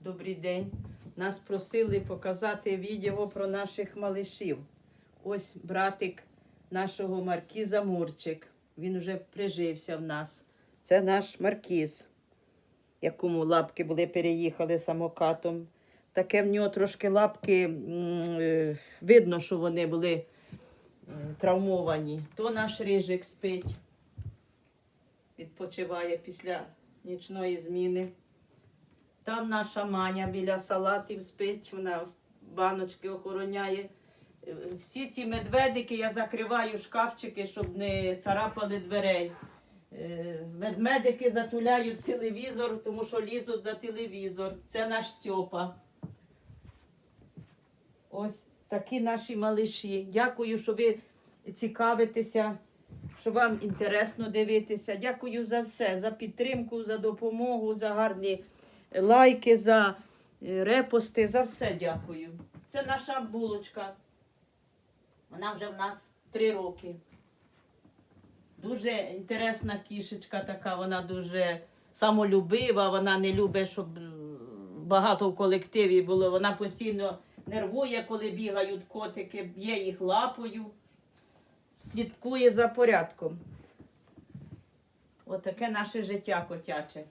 Добрий день. Нас просили показати відео про наших малишів. Ось братик нашого Маркіза Мурчик. Він вже прижився в нас. Це наш Маркіз, якому лапки були переїхали самокатом. Таке в нього трошки лапки, е, видно, що вони були е, травмовані. То наш рижик спить, відпочиває після нічної зміни. Там наша маня біля салатів спить, вона баночки охороняє. Е, Всі ці медведики я закриваю шкафчики, щоб не царапали дверей. Е, Медмедики затуляють телевізор, тому що лізуть за телевізор. Це наш Стьопа. Ось такі наші малиші. Дякую, що ви цікавитеся, що вам інтересно дивитися. Дякую за все, за підтримку, за допомогу, за гарні лайки, за е, репости, за все дякую. Це наша булочка. Вона вже в нас три роки. Дуже інтересна кішечка така, вона дуже самолюбива, вона не любить, щоб е, багато в колективі було. Вона постійно нервує, коли бігають котики, б'є їх лапою, слідкує за порядком. Отаке наше життя котяче.